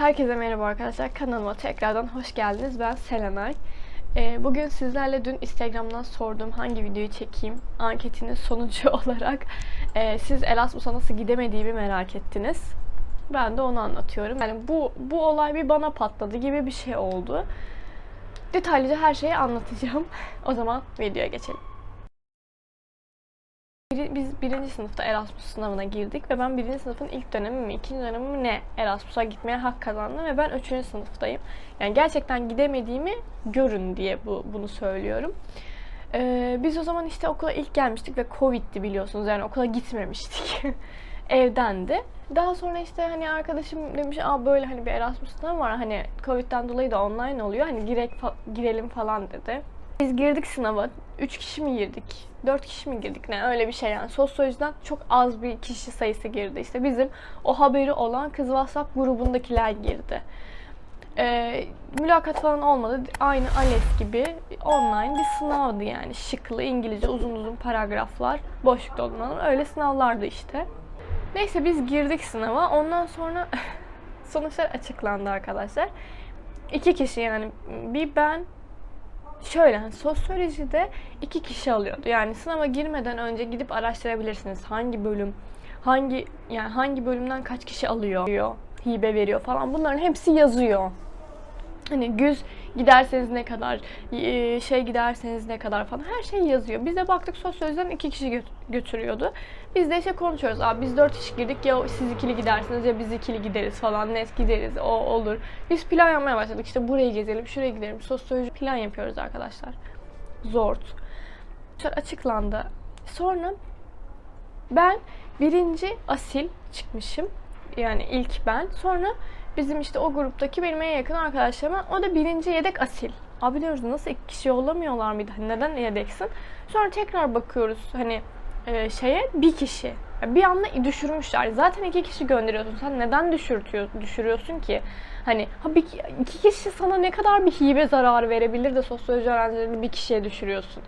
Herkese merhaba arkadaşlar. Kanalıma tekrardan hoş geldiniz. Ben Selenay. Ee, bugün sizlerle dün Instagram'dan sorduğum hangi videoyu çekeyim anketinin sonucu olarak e, siz Erasmus'a nasıl gidemediğimi merak ettiniz. Ben de onu anlatıyorum. Yani bu bu olay bir bana patladı gibi bir şey oldu. Detaylıca her şeyi anlatacağım. O zaman videoya geçelim. Biz birinci sınıfta Erasmus sınavına girdik ve ben birinci sınıfın ilk dönemi mi, ikinci dönemi mi ne Erasmus'a gitmeye hak kazandım ve ben üçüncü sınıftayım. Yani gerçekten gidemediğimi görün diye bu, bunu söylüyorum. Ee, biz o zaman işte okula ilk gelmiştik ve Covid'di biliyorsunuz yani okula gitmemiştik. Evdendi. Daha sonra işte hani arkadaşım demiş Aa böyle hani bir Erasmus sınavı var hani Covid'den dolayı da online oluyor hani girek fa- girelim falan dedi. Biz girdik sınava. 3 kişi mi girdik? 4 kişi mi girdik? Ne öyle bir şey yani. Sosyolojiden çok az bir kişi sayısı girdi. İşte bizim o haberi olan kız WhatsApp grubundakiler girdi. Ee, mülakat falan olmadı. Aynı ALES gibi online bir sınavdı yani. Şıklı, İngilizce, uzun uzun paragraflar, boşluk dolmalar. Öyle sınavlardı işte. Neyse biz girdik sınava. Ondan sonra sonuçlar açıklandı arkadaşlar. İki kişi yani bir ben Şöyle hani sosyolojide iki kişi alıyordu. Yani sınava girmeden önce gidip araştırabilirsiniz. Hangi bölüm, hangi yani hangi bölümden kaç kişi alıyor, hibe veriyor falan. Bunların hepsi yazıyor. Hani güz giderseniz ne kadar, e, şey giderseniz ne kadar falan her şey yazıyor. Biz de baktık sosyolojiden iki kişi gö- götürüyordu. Biz de işte konuşuyoruz. Abi biz dört kişi girdik ya siz ikili gidersiniz ya biz ikili gideriz falan. Net gideriz o olur. Biz plan yapmaya başladık. İşte burayı gezelim, şuraya gidelim. Sosyoloji plan yapıyoruz arkadaşlar. Zort. Açıklandı. Sonra ben birinci asil çıkmışım. Yani ilk ben. Sonra bizim işte o gruptaki benim en yakın arkadaşlarıma o da birinci yedek asil. Abi diyoruz nasıl iki kişi yollamıyorlar mıydı? Hani neden yedeksin? Sonra tekrar bakıyoruz hani e, şeye bir kişi. Bir anda düşürmüşler. Zaten iki kişi gönderiyorsun. Sen neden düşürtüyor, düşürüyorsun ki? Hani ha bir, iki kişi sana ne kadar bir hibe zararı verebilir de sosyoloji öğrencilerini bir kişiye düşürüyorsun.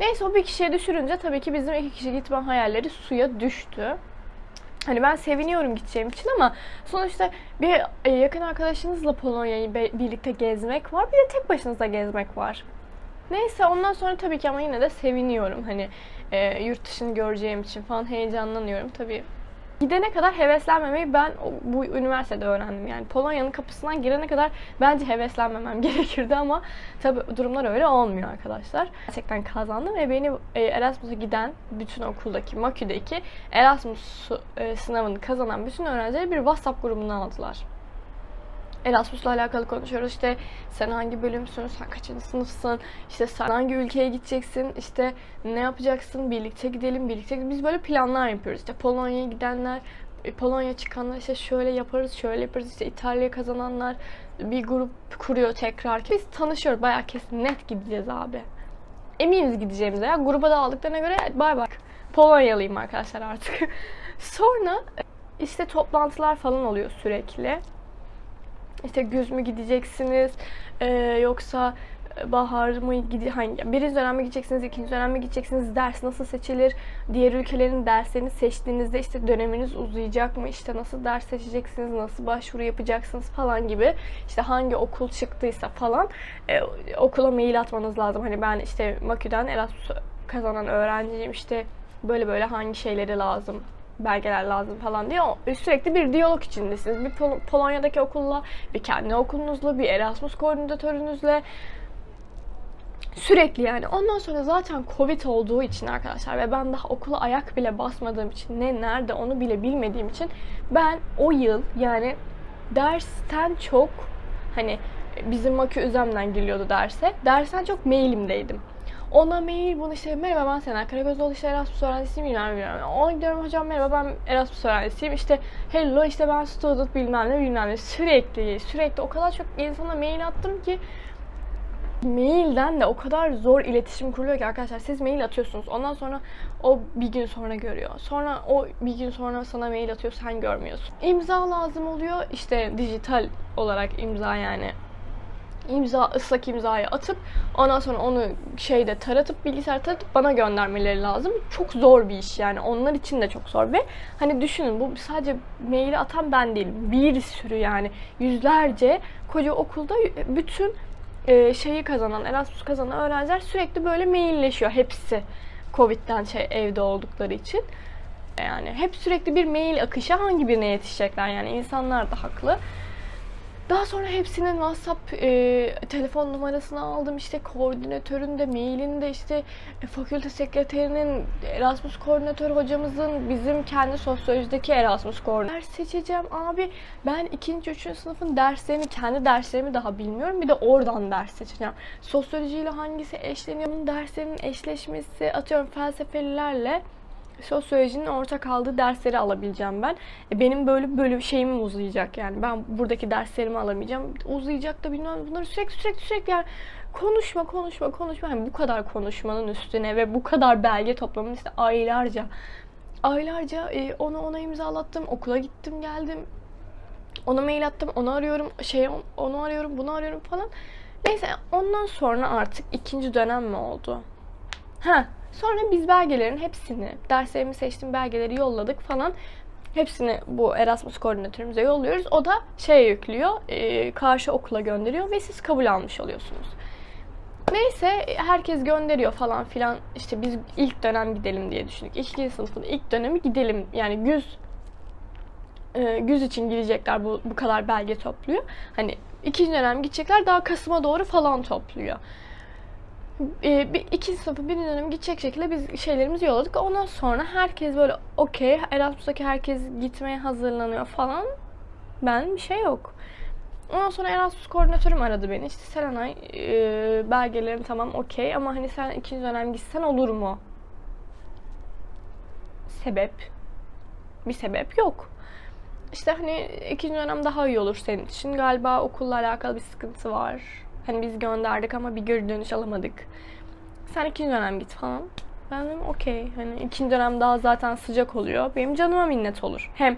Neyse o bir kişiye düşürünce tabii ki bizim iki kişi gitme hayalleri suya düştü. Hani ben seviniyorum gideceğim için ama sonuçta bir e, yakın arkadaşınızla Polonya'yı birlikte gezmek var. Bir de tek başınıza gezmek var. Neyse ondan sonra tabii ki ama yine de seviniyorum. Hani e, yurt dışını göreceğim için falan heyecanlanıyorum. Tabii gidene kadar heveslenmemeyi ben bu üniversitede öğrendim. Yani Polonya'nın kapısından girene kadar bence heveslenmemem gerekirdi ama tabii durumlar öyle olmuyor arkadaşlar. Gerçekten kazandım ve beni e, Erasmus'a giden bütün okuldaki, Makü'deki Erasmus e, sınavını kazanan bütün öğrencileri bir WhatsApp grubuna aldılar. Erasmus'la alakalı konuşuyoruz. İşte sen hangi bölümsün, sen kaçıncı sınıfsın, işte sen hangi ülkeye gideceksin, işte ne yapacaksın, birlikte gidelim, birlikte gidelim. Biz böyle planlar yapıyoruz. İşte Polonya'ya gidenler, e, Polonya çıkanlar işte şöyle yaparız, şöyle yaparız. İşte İtalya kazananlar bir grup kuruyor tekrar. Biz tanışıyoruz. Bayağı kesin net gideceğiz abi. Eminiz gideceğimize ya. Gruba da aldıklarına göre bay bay. Polonyalıyım arkadaşlar artık. Sonra işte toplantılar falan oluyor sürekli. İşte güz mü gideceksiniz Ee, yoksa bahar mı gidi hangi birinci dönem mi gideceksiniz ikinci dönem mi gideceksiniz ders nasıl seçilir diğer ülkelerin derslerini seçtiğinizde işte döneminiz uzayacak mı işte nasıl ders seçeceksiniz nasıl başvuru yapacaksınız falan gibi işte hangi okul çıktıysa falan e, okula mail atmanız lazım. Hani ben işte Makü'den Erasmus kazanan öğrenciyim işte böyle böyle hangi şeyleri lazım belgeler lazım falan diye sürekli bir diyalog içindesiniz. Bir Pol- Polonya'daki okulla, bir kendi okulunuzla, bir Erasmus koordinatörünüzle sürekli yani. Ondan sonra zaten Covid olduğu için arkadaşlar ve ben daha okula ayak bile basmadığım için ne nerede onu bile bilmediğim için ben o yıl yani dersten çok hani bizim Makü Üzem'den giriliyordu derse. Dersten çok mailimdeydim. Ona mail bunu işte merhaba ben Sena Karagözoğlu işte Erasmus öğrencisiyim bilmem bilmem. Ona gidiyorum hocam merhaba ben Erasmus öğrencisiyim işte hello işte ben student bilmem ne bilmem ne. Sürekli sürekli o kadar çok insana mail attım ki mailden de o kadar zor iletişim kuruluyor ki arkadaşlar siz mail atıyorsunuz. Ondan sonra o bir gün sonra görüyor. Sonra o bir gün sonra sana mail atıyor sen görmüyorsun. İmza lazım oluyor. işte dijital olarak imza yani imza ıslak imzayı atıp ondan sonra onu şeyde taratıp bilgisayar taratıp bana göndermeleri lazım. Çok zor bir iş yani. Onlar için de çok zor ve hani düşünün bu sadece maili atan ben değil. Bir sürü yani yüzlerce koca okulda bütün e, şeyi kazanan, Erasmus kazanan öğrenciler sürekli böyle mailleşiyor hepsi. Covid'den şey evde oldukları için. Yani hep sürekli bir mail akışı hangi birine yetişecekler yani insanlar da haklı. Daha sonra hepsinin WhatsApp e, telefon numarasını aldım. işte koordinatörün de, mailin de işte e, fakülte sekreterinin, Erasmus koordinatör hocamızın, bizim kendi sosyolojideki Erasmus koordinatör. Ders seçeceğim abi. Ben ikinci, üçüncü sınıfın derslerini, kendi derslerimi daha bilmiyorum. Bir de oradan ders seçeceğim. Sosyolojiyle hangisi eşleniyor? Derslerinin eşleşmesi, atıyorum felsefelilerle sosyolojinin ortak kaldığı dersleri alabileceğim ben. E benim böyle böyle şeyim uzayacak yani. Ben buradaki derslerimi alamayacağım. Uzayacak da bilmem bunları sürekli sürekli sürekli yani konuşma konuşma konuşma. Yani bu kadar konuşmanın üstüne ve bu kadar belge toplamın işte aylarca aylarca e, onu ona imzalattım. Okula gittim geldim. Ona mail attım. Onu arıyorum. Şey onu arıyorum. Bunu arıyorum falan. Neyse ondan sonra artık ikinci dönem mi oldu? Ha Sonra biz belgelerin hepsini, derslerimi seçtiğim belgeleri yolladık falan. Hepsini bu Erasmus koordinatörümüze yolluyoruz. O da şeye yüklüyor, e, karşı okula gönderiyor ve siz kabul almış oluyorsunuz. Neyse herkes gönderiyor falan filan. İşte biz ilk dönem gidelim diye düşündük. İkinci sınıfın ilk dönemi gidelim. Yani güz e, güz için gidecekler bu, bu kadar belge topluyor. Hani ikinci dönem gidecekler daha Kasım'a doğru falan topluyor e, bir, ikinci sınıfı birinci dönem gidecek şekilde biz şeylerimizi yolladık. Ondan sonra herkes böyle okey Erasmus'taki herkes gitmeye hazırlanıyor falan. Ben bir şey yok. Ondan sonra Erasmus koordinatörüm aradı beni. İşte Serenay e, belgelerim tamam okey ama hani sen ikinci dönem gitsen olur mu? Sebep? Bir sebep yok. İşte hani ikinci dönem daha iyi olur senin için. Galiba okulla alakalı bir sıkıntı var Hani biz gönderdik ama bir geri dönüş alamadık. Sen ikinci dönem git falan. Ben dedim okey. Hani ikinci dönem daha zaten sıcak oluyor. Benim canıma minnet olur. Hem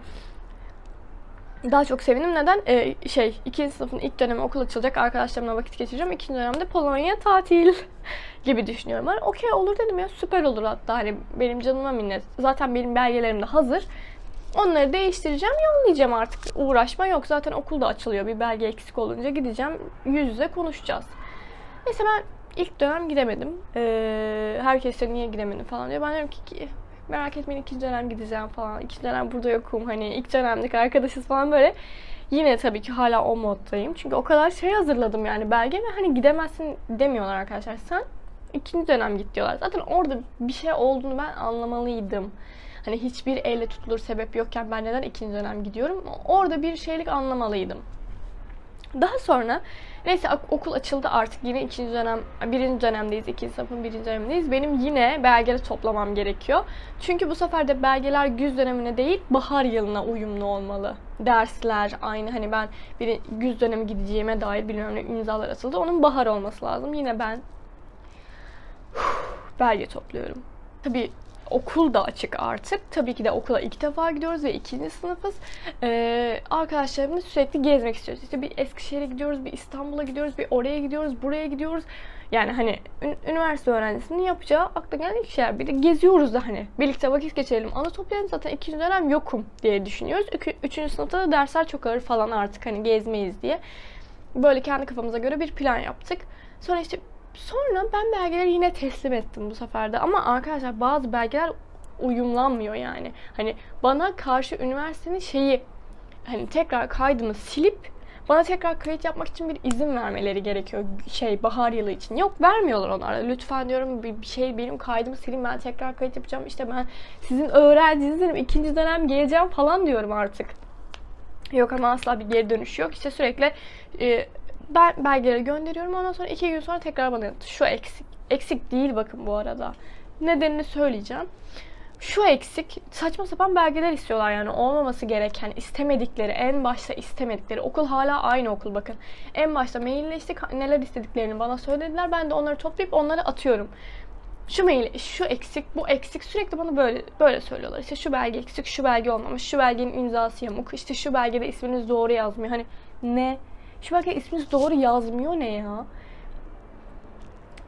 daha çok sevindim. Neden? Ee, şey, ikinci sınıfın ilk dönemi okul açılacak. Arkadaşlarımla vakit geçireceğim. İkinci dönemde Polonya tatil gibi düşünüyorum. Okey olur dedim ya. Süper olur hatta. Hani benim canıma minnet. Zaten benim belgelerim de hazır. Onları değiştireceğim, yollayacağım artık. Uğraşma yok. Zaten okulda açılıyor. Bir belge eksik olunca gideceğim. Yüz yüze konuşacağız. Neyse ben ilk dönem gidemedim. Ee, herkes de niye gidemedim falan diyor. Ben diyorum ki, merak etmeyin ikinci dönem gideceğim falan. İkinci dönem burada yokum. Hani ilk dönemlik arkadaşız falan böyle. Yine tabii ki hala o moddayım. Çünkü o kadar şey hazırladım yani belge ve hani gidemezsin demiyorlar arkadaşlar. Sen ikinci dönem git diyorlar. Zaten orada bir şey olduğunu ben anlamalıydım. Hani hiçbir elle tutulur sebep yokken ben neden ikinci dönem gidiyorum? Orada bir şeylik anlamalıydım. Daha sonra neyse okul açıldı artık yine ikinci dönem, birinci dönemdeyiz, ikinci sınıfın birinci dönemindeyiz. Benim yine belgeleri toplamam gerekiyor. Çünkü bu sefer de belgeler güz dönemine değil bahar yılına uyumlu olmalı. Dersler aynı hani ben bir güz dönemi gideceğime dair bilmiyorum ne imzalar atıldı. Onun bahar olması lazım. Yine ben belge topluyorum. Tabii okul da açık artık. Tabii ki de okula ilk defa gidiyoruz ve ikinci sınıfız. Ee, arkadaşlarımız sürekli gezmek istiyoruz. İşte bir Eskişehir'e gidiyoruz, bir İstanbul'a gidiyoruz, bir oraya gidiyoruz, buraya gidiyoruz. Yani hani üniversite öğrencisinin yapacağı akla gelen ilk şeyler. Bir de geziyoruz da hani. Birlikte vakit geçirelim. Ana toplayalım zaten ikinci dönem yokum diye düşünüyoruz. Ük- üçüncü sınıfta da dersler çok ağır falan artık hani gezmeyiz diye. Böyle kendi kafamıza göre bir plan yaptık. Sonra işte Sonra ben belgeleri yine teslim ettim bu sefer de. Ama arkadaşlar bazı belgeler uyumlanmıyor yani. Hani bana karşı üniversitenin şeyi hani tekrar kaydını silip bana tekrar kayıt yapmak için bir izin vermeleri gerekiyor şey bahar yılı için. Yok vermiyorlar onlara. Lütfen diyorum bir şey benim kaydımı silin ben tekrar kayıt yapacağım. İşte ben sizin öğrencinizim ikinci dönem geleceğim falan diyorum artık. Yok ama asla bir geri dönüş yok. İşte sürekli e, ben belgeleri gönderiyorum. Ondan sonra iki gün sonra tekrar bana. Şu eksik. Eksik değil bakın bu arada. Nedenini söyleyeceğim. Şu eksik saçma sapan belgeler istiyorlar yani olmaması gereken istemedikleri en başta istemedikleri okul hala aynı okul bakın. En başta mailleştik neler istediklerini bana söylediler ben de onları toplayıp onları atıyorum. Şu mail, şu eksik, bu eksik sürekli bana böyle böyle söylüyorlar. İşte şu belge eksik, şu belge olmamış, şu belgenin imzası yamuk, işte şu belgede isminiz doğru yazmıyor. Hani ne? Şu belki isminiz doğru yazmıyor ne ya?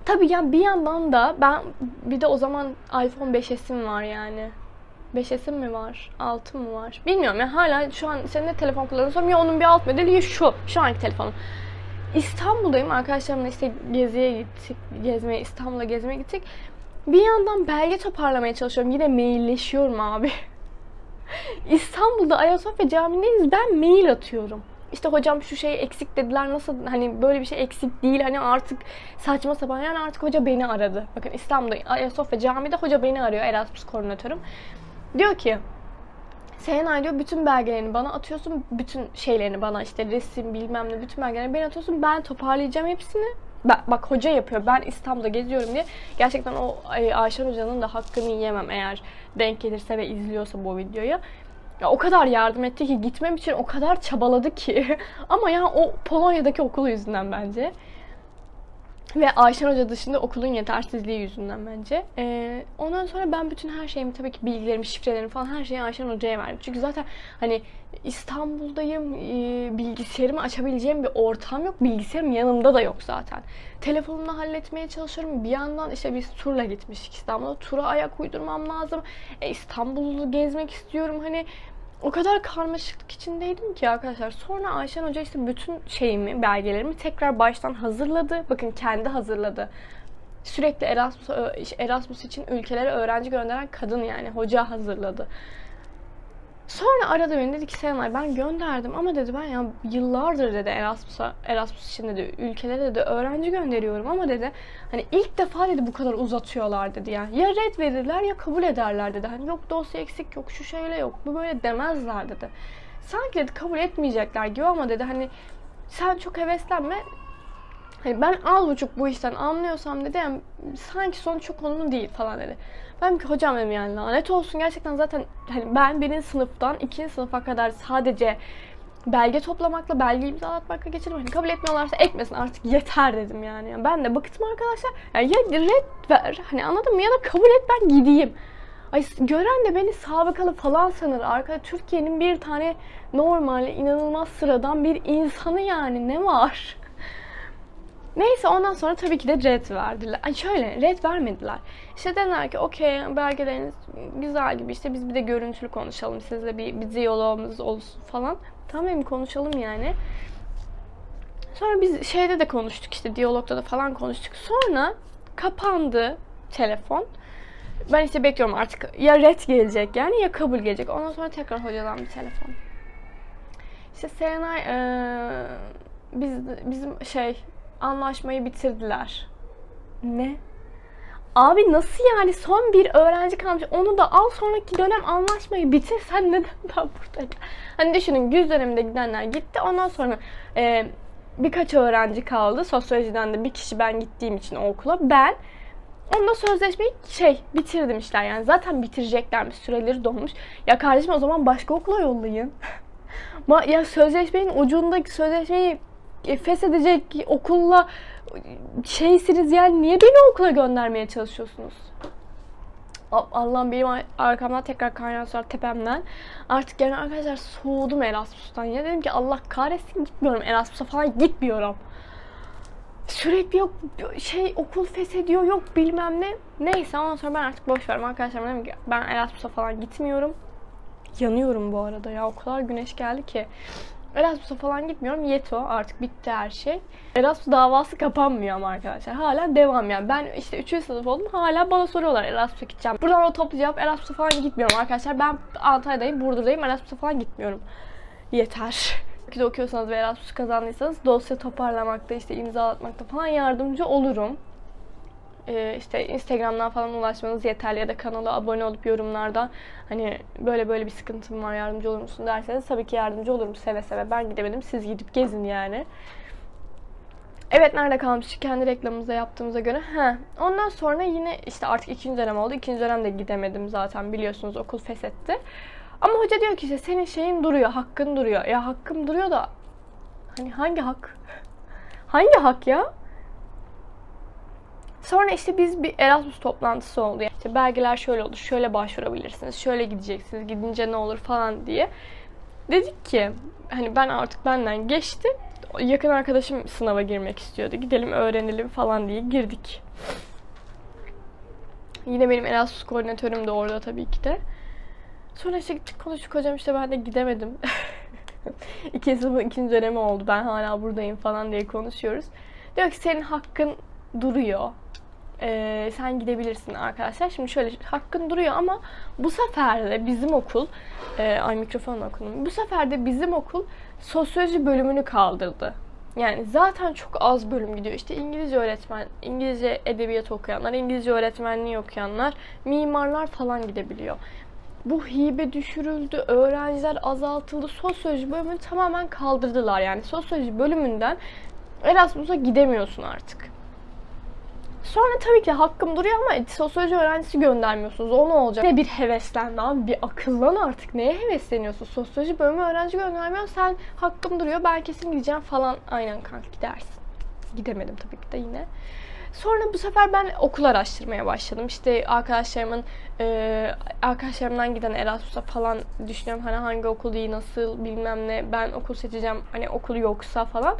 Tabii yani bir yandan da ben bir de o zaman iPhone 5s'im var yani. 5s'im mi var? 6 mı var? Bilmiyorum ya hala şu an senin de telefon kullanıyorsam ya onun bir alt modeli ya şu. Şu anki telefonum. İstanbul'dayım. Arkadaşlarımla işte geziye gittik. Gezmeye, İstanbul'a gezmeye gittik. Bir yandan belge toparlamaya çalışıyorum. Yine mailleşiyorum abi. İstanbul'da Ayasofya Camii'ndeyiz. Ben mail atıyorum. İşte hocam şu şey eksik dediler. Nasıl hani böyle bir şey eksik değil. Hani artık saçma sapan. Yani artık hoca beni aradı. Bakın İstanbul'da Ayasofya Camii'de hoca beni arıyor. Erasmus koordinatörüm. Diyor ki Serenay diyor bütün belgelerini bana atıyorsun. Bütün şeylerini bana işte resim bilmem ne bütün belgelerini bana atıyorsun. Ben toparlayacağım hepsini. Bak, bak hoca yapıyor. Ben İstanbul'da geziyorum diye. Gerçekten o Ay- Ayşen hocanın da hakkını yiyemem eğer denk gelirse ve izliyorsa bu videoyu. Ya o kadar yardım etti ki gitmem için o kadar çabaladı ki. Ama ya o Polonya'daki okulu yüzünden bence. Ve Ayşen Hoca dışında okulun yetersizliği yüzünden bence. Ee, ondan sonra ben bütün her şeyimi tabii ki bilgilerimi, şifrelerimi falan her şeyi Ayşen Hoca'ya verdim. Çünkü zaten hani İstanbul'dayım, e, bilgisayarımı açabileceğim bir ortam yok. Bilgisayarım yanımda da yok zaten. Telefonumla halletmeye çalışıyorum. Bir yandan işte biz turla gitmiştik İstanbul'a. Tura ayak uydurmam lazım. E, İstanbul'u gezmek istiyorum. Hani o kadar karmaşıklık içindeydim ki arkadaşlar. Sonra Ayşen Hoca işte bütün şeyimi, belgelerimi tekrar baştan hazırladı. Bakın kendi hazırladı. Sürekli Erasmus, Erasmus için ülkelere öğrenci gönderen kadın yani. Hoca hazırladı. Sonra aradı beni dedi ki Serenay ben gönderdim. Ama dedi ben ya yıllardır dedi Erasmus'a Erasmus için dedi ülkelere dedi öğrenci gönderiyorum. Ama dedi hani ilk defa dedi bu kadar uzatıyorlar dedi yani. Ya red verirler ya kabul ederler dedi. Hani yok dosya eksik yok şu şeyle yok bu böyle demezler dedi. Sanki dedi kabul etmeyecekler gibi ama dedi hani sen çok heveslenme. Hani ben al buçuk bu işten anlıyorsam dedi yani sanki sonuç çok konumlu değil falan dedi. Ben ki hocam dedim yani lanet olsun gerçekten zaten hani ben birinci sınıftan ikinci sınıfa kadar sadece belge toplamakla, belge imzalatmakla geçirdim. Hani kabul etmiyorlarsa ekmesin artık yeter dedim yani. yani ben de bıktım arkadaşlar. Yani ya red ver hani anladın mı ya da kabul et ben gideyim. Ay gören de beni sabıkalı falan sanır. Arkada Türkiye'nin bir tane normal, inanılmaz sıradan bir insanı yani ne var? Neyse ondan sonra tabii ki de red verdiler. Ay şöyle red vermediler. İşte dediler ki okey belgeleriniz güzel gibi işte biz bir de görüntülü konuşalım. Sizle bir, bir diyalogumuz olsun falan. Tamam konuşalım yani. Sonra biz şeyde de konuştuk işte diyalogda da falan konuştuk. Sonra kapandı telefon. Ben işte bekliyorum artık ya red gelecek yani ya kabul gelecek. Ondan sonra tekrar hocadan bir telefon. İşte Serenay eee, biz bizim şey anlaşmayı bitirdiler. Ne? Abi nasıl yani son bir öğrenci kalmış onu da al sonraki dönem anlaşmayı bitir sen neden daha burada? Hani düşünün güz döneminde gidenler gitti ondan sonra e, birkaç öğrenci kaldı sosyolojiden de bir kişi ben gittiğim için o okula ben Onunla sözleşmeyi şey bitir demişler yani zaten bitireceklermiş süreleri dolmuş. Ya kardeşim o zaman başka okula yollayın. Ma- ya sözleşmenin ucundaki sözleşmeyi feshedecek okulla şeysiniz yani niye beni okula göndermeye çalışıyorsunuz? Allah'ım benim ar- arkamdan tekrar kaynar sular tepemden. Artık yani arkadaşlar soğudum Erasmus'tan. Ya dedim ki Allah kahretsin gitmiyorum Erasmus'a falan gitmiyorum. Sürekli yok şey okul feshediyor yok bilmem ne. Neyse ondan sonra ben artık boş verdim arkadaşlar dedim ki ben Erasmus'a falan gitmiyorum. Yanıyorum bu arada ya o kadar güneş geldi ki. Erasmus'a falan gitmiyorum. Yeto artık bitti her şey. Erasmus davası kapanmıyor ama arkadaşlar. Hala devam yani. Ben işte 3. sınıf oldum. Hala bana soruyorlar Erasmus'a gideceğim. Buradan o toplu cevap Erasmus'a falan gitmiyorum arkadaşlar. Ben Antalya'dayım, Burdur'dayım. Erasmus'a falan gitmiyorum. Yeter. De okuyorsanız ve Erasmus kazandıysanız dosya toparlamakta, işte imzalatmakta falan yardımcı olurum. Ee, işte Instagram'dan falan ulaşmanız yeterli ya da kanala abone olup yorumlardan hani böyle böyle bir sıkıntım var yardımcı olur musun derseniz tabii ki yardımcı olurum seve seve. Ben gidemedim siz gidip gezin yani. Evet nerede kalmıştık kendi reklamımızda yaptığımıza göre. He. Ondan sonra yine işte artık ikinci dönem oldu. İkinci dönemde gidemedim zaten biliyorsunuz okul feshetti. Ama hoca diyor ki işte senin şeyin duruyor, hakkın duruyor. Ya hakkım duruyor da hani hangi hak? hangi hak ya? Sonra işte biz bir Erasmus toplantısı oldu. İşte belgeler şöyle olur, şöyle başvurabilirsiniz, şöyle gideceksiniz, gidince ne olur falan diye. Dedik ki hani ben artık benden geçti. yakın arkadaşım sınava girmek istiyordu. Gidelim öğrenelim falan diye girdik. Yine benim Erasmus koordinatörüm de orada tabii ki de. Sonra işte gittik konuştuk hocam işte ben de gidemedim. İkinci sınıfın ikinci dönemi oldu. Ben hala buradayım falan diye konuşuyoruz. Diyor ki senin hakkın duruyor. Ee, sen gidebilirsin arkadaşlar. Şimdi şöyle hakkın duruyor ama bu sefer de bizim okul e, ay mikrofon okudum. Bu sefer de bizim okul sosyoloji bölümünü kaldırdı. Yani zaten çok az bölüm gidiyor. İşte İngilizce öğretmen, İngilizce edebiyat okuyanlar, İngilizce öğretmenliği okuyanlar, mimarlar falan gidebiliyor. Bu hibe düşürüldü, öğrenciler azaltıldı, sosyoloji bölümünü tamamen kaldırdılar. Yani sosyoloji bölümünden Erasmus'a gidemiyorsun artık. Sonra tabii ki hakkım duruyor ama sosyoloji öğrencisi göndermiyorsunuz. O ne olacak? Ne bir heveslendi abi. Bir akıllan artık. Neye hevesleniyorsun? Sosyoloji bölümü öğrenci göndermiyor. Sen hakkım duruyor. Ben kesin gideceğim falan. Aynen kanka gidersin. Gidemedim tabii ki de yine. Sonra bu sefer ben okul araştırmaya başladım. İşte arkadaşlarımın e, arkadaşlarımdan giden Erasmus'a falan düşünüyorum. Hani hangi okul iyi, nasıl bilmem ne. Ben okul seçeceğim. Hani okul yoksa falan.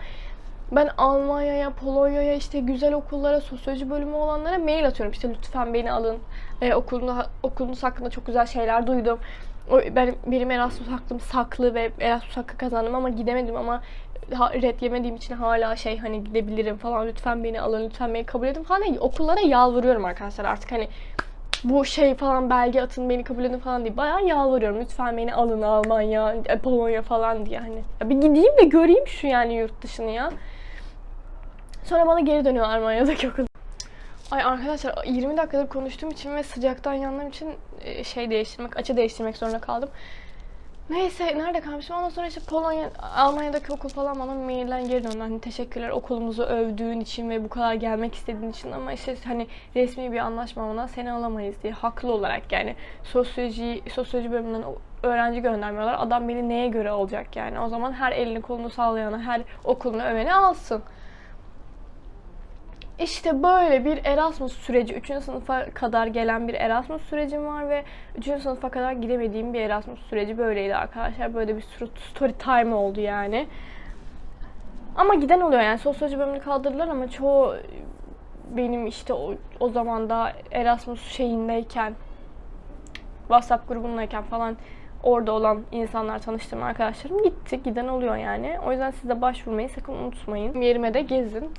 Ben Almanya'ya, Polonya'ya işte güzel okullara, sosyoloji bölümü olanlara mail atıyorum. İşte lütfen beni alın. Ee, okulunu, okulunuz hakkında çok güzel şeyler duydum. O, ben, benim Erasmus hakkım saklı ve Erasmus hakkı kazandım ama gidemedim ama ha, red yemediğim için hala şey hani gidebilirim falan lütfen beni alın lütfen beni kabul edin falan diye okullara yalvarıyorum arkadaşlar artık hani bu şey falan belge atın beni kabul edin falan diye bayağı yalvarıyorum. Lütfen beni alın Almanya, e, Polonya falan diye hani. Ya bir gideyim de göreyim şu yani yurt dışını ya. Sonra bana geri dönüyor Almanya'daki okul. Ay arkadaşlar 20 dakikadır konuştuğum için ve sıcaktan yandığım için e, şey değiştirmek, açı değiştirmek zorunda kaldım. Neyse nerede kalmışım? Ondan sonra işte Polonya, Almanya'daki okul falan bana mailden geri döndü. Hani teşekkürler okulumuzu övdüğün için ve bu kadar gelmek istediğin için ama işte hani resmi bir anlaşma olmadan seni alamayız diye haklı olarak yani sosyoloji sosyoloji bölümünden öğrenci göndermiyorlar. Adam beni neye göre alacak yani? O zaman her elini kolunu sallayana, her okulunu öveni alsın. İşte böyle bir Erasmus süreci, 3. sınıfa kadar gelen bir Erasmus sürecim var ve 3. sınıfa kadar gidemediğim bir Erasmus süreci böyleydi arkadaşlar. Böyle bir story time oldu yani. Ama giden oluyor yani sosyoloji bölümünü kaldırdılar ama çoğu benim işte o, o zaman da Erasmus şeyindeyken WhatsApp grubundayken falan orada olan insanlar tanıştığım arkadaşlarım gitti. Giden oluyor yani. O yüzden siz de başvurmayı sakın unutmayın. Yerime de gezin.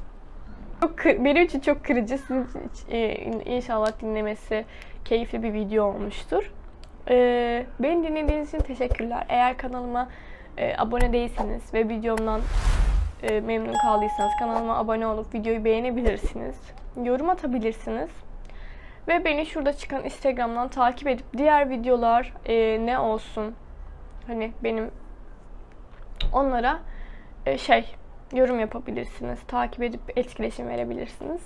Çok benim için çok kırıcı. Sizin e, inşallah dinlemesi keyifli bir video olmuştur. E, beni dinlediğiniz için teşekkürler. Eğer kanalıma e, abone değilseniz ve videomdan e, memnun kaldıysanız kanalıma abone olup videoyu beğenebilirsiniz. Yorum atabilirsiniz. Ve beni şurada çıkan Instagram'dan takip edip diğer videolar e, ne olsun hani benim onlara e, şey yorum yapabilirsiniz. Takip edip etkileşim verebilirsiniz.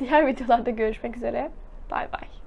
Diğer videolarda görüşmek üzere. Bay bay.